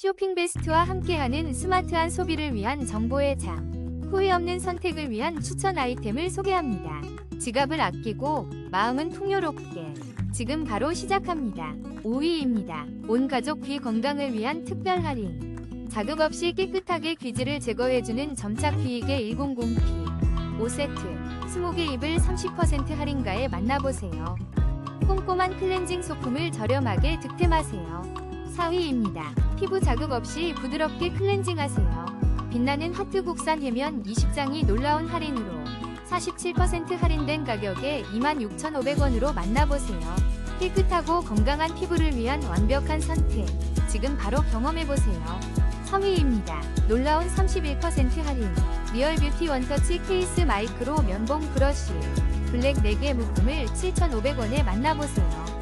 쇼핑 베스트와 함께하는 스마트한 소비를 위한 정보의 장. 후회 없는 선택을 위한 추천 아이템을 소개합니다. 지갑을 아끼고 마음은 풍요롭게. 지금 바로 시작합니다. 5위입니다. 온 가족 귀 건강을 위한 특별 할인. 자극 없이 깨끗하게 귀지를 제거해주는 점착 귀이개 100P. 5세트. 20개 입을 30% 할인가에 만나보세요. 꼼꼼한 클렌징 소품을 저렴하게 득템하세요. 4위입니다. 피부 자극 없이 부드럽게 클렌징하세요. 빛나는 하트 국산 해면 20장이 놀라운 할인으로 47% 할인된 가격에 26,500원으로 만나보세요. 깨끗하고 건강한 피부를 위한 완벽한 선택. 지금 바로 경험해보세요. 3위입니다. 놀라운 31% 할인. 리얼 뷰티 원터치 케이스 마이크로 면봉 브러쉬. 블랙 4개 묶음을 7,500원에 만나보세요.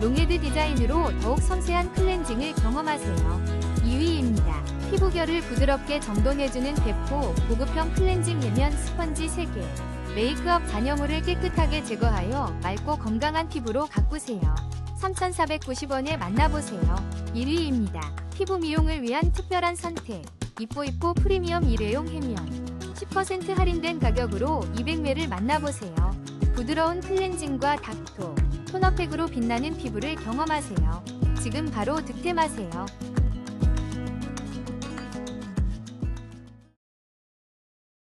롱헤드 디자인으로 더욱 섬세한 클렌징을 경험하세요. 2위입니다. 피부결을 부드럽게 정돈해주는 대포 고급형 클렌징 예면 스펀지 3개. 메이크업 잔여물을 깨끗하게 제거하여 맑고 건강한 피부로 가꾸세요. 3,490원에 만나보세요. 1위입니다. 피부 미용을 위한 특별한 선택. 이뽀이뽀 프리미엄 일회용 해면. 10% 할인된 가격으로 200매를 만나보세요. 부드러운 클렌징과 닥토, 토너팩으로 빛나는 피부를 경험하세요. 지금 바로 득템하세요.